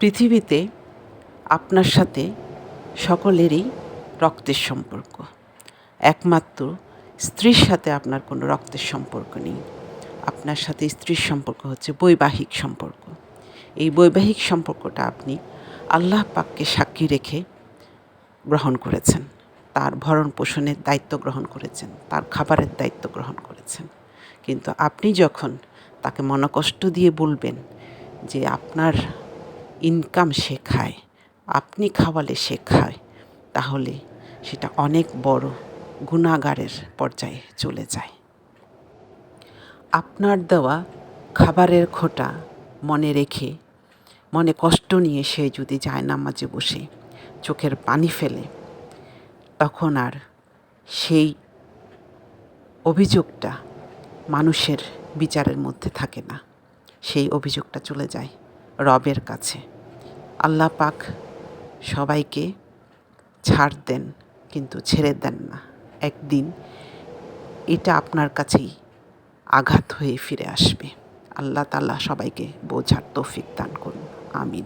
পৃথিবীতে আপনার সাথে সকলেরই রক্তের সম্পর্ক। একমাত্র স্ত্রীর সাথে আপনার কোনো রক্তের সম্পর্ক নেই। আপনার সাথে স্ত্রীর সম্পর্ক হচ্ছে বৈবাহিক সম্পর্ক। এই বৈবাহিক সম্পর্কটা আপনি আল্লাহ পাককে সাক্ষী রেখে গ্রহণ করেছেন। তার ভরণ পোষণের দায়িত্ব গ্রহণ করেছেন। তার খাবারের দায়িত্ব গ্রহণ করেছেন। কিন্তু আপনি যখন তাকে মনকষ্ট দিয়ে বলবেন যে আপনার ইনকাম সে খায় আপনি খাওয়ালে সে খায় তাহলে সেটা অনেক বড় গুণাগারের পর্যায়ে চলে যায়। আপনার দেওয়া খাবারের খোটা মনে রেখে, মনে কষ্ট নিয়ে সে যদি যায় নামাজে বসে, চোখের পানি ফেলে, তখন আর সেই অভিযোগটা মানুষের বিচারের মধ্যে থাকে না। সেই অভিযোগটা চলে যায়। রবের কাছে। আল্লাহ পাক সবাইকে ছাড় দেন, কিন্তু ছেড়ে দেন না। একদিন এটা আপনার কাছেই আঘাত হয়ে ফিরে আসবে। আল্লাহ তাল্লাহ সবাইকে বোঝার তৌফিক দান করুন। আমিন।